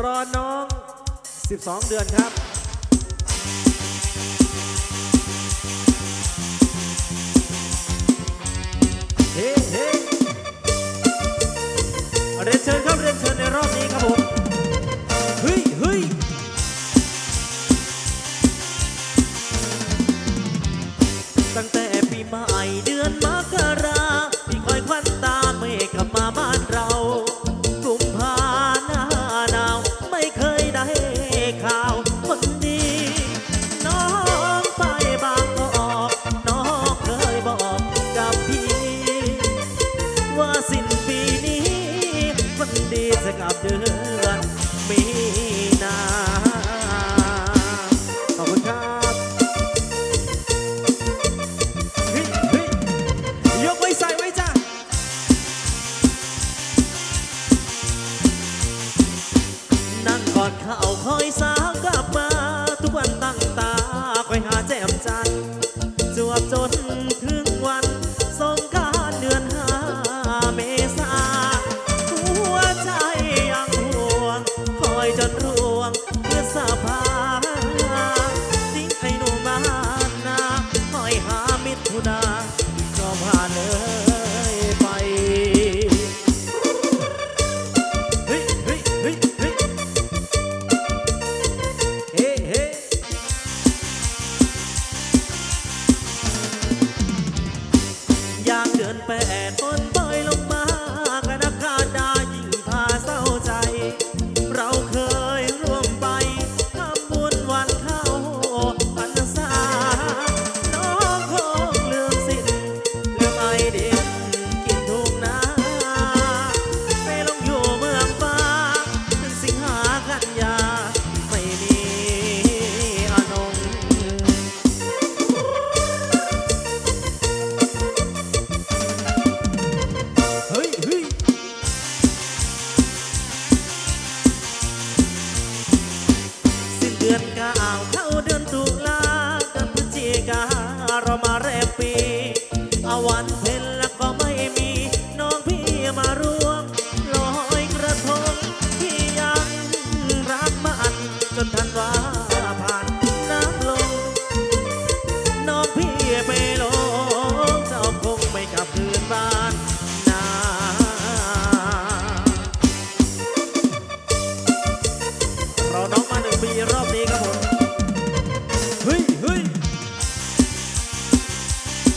รอน้อง 12 เดือนครับ เขาคอยสา ka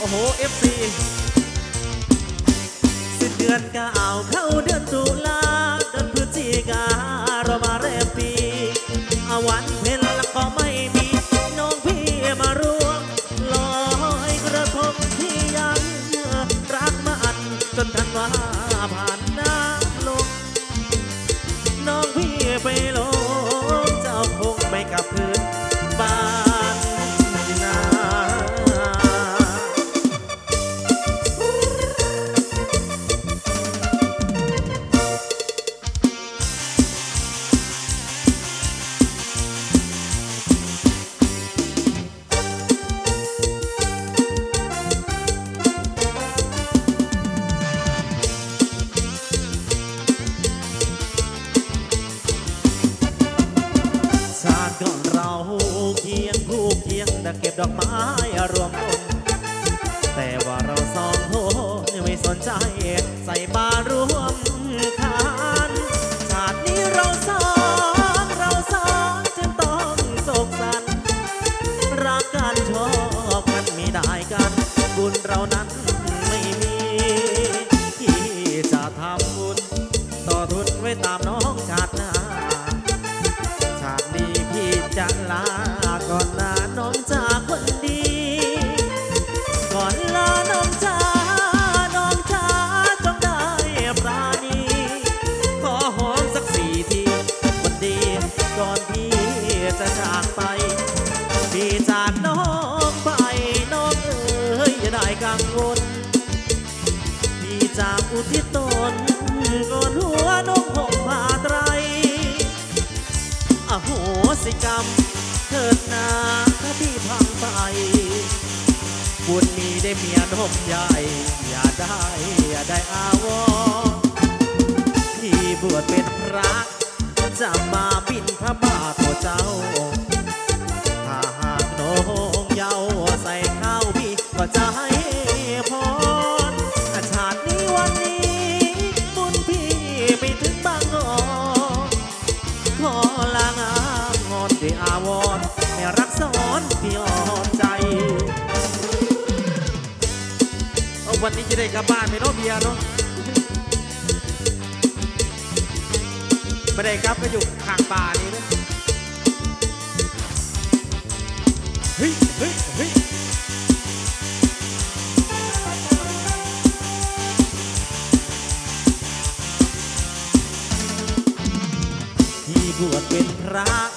โหเอสิบเดือนก็เอาเข้าเดือนตุลาเดือนพฤศจิกา time. จากอุทิศตนก่อนหัวนกหงผาไตรอโหสิกรรม เถิดนาถ้าที่พังไป บุญมีได้เมียนมใหญ่ อย่าได้อย่าได้อาวอที่บวชเป็นพระจะมาบินพระบาทเจ้า ถ้าหากน้องเยาวใส่ข้าวพี่ก็จะให้ามงอนด้วยอาวรณ์ให้รักสอนพี่อ่อนใจเอาวันนี้จะได้กลับบ้านไหมเนาะเบียร์เนาะไม่ได้ครับก็อยู่ข้างป่านี่นะเฮ้ยเฮ้ยเฮ้ยที่บวชเป็นพระจะ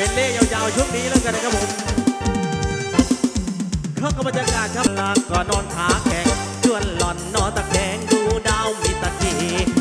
เป็นเล่ยาวๆช่วงนี้แล้วกันนะครับผมเข้ากับบรรยากาศครับลาก็นอนขาแข็งชวนหล่อนนอนตะแคงดูดาวมีตะกี้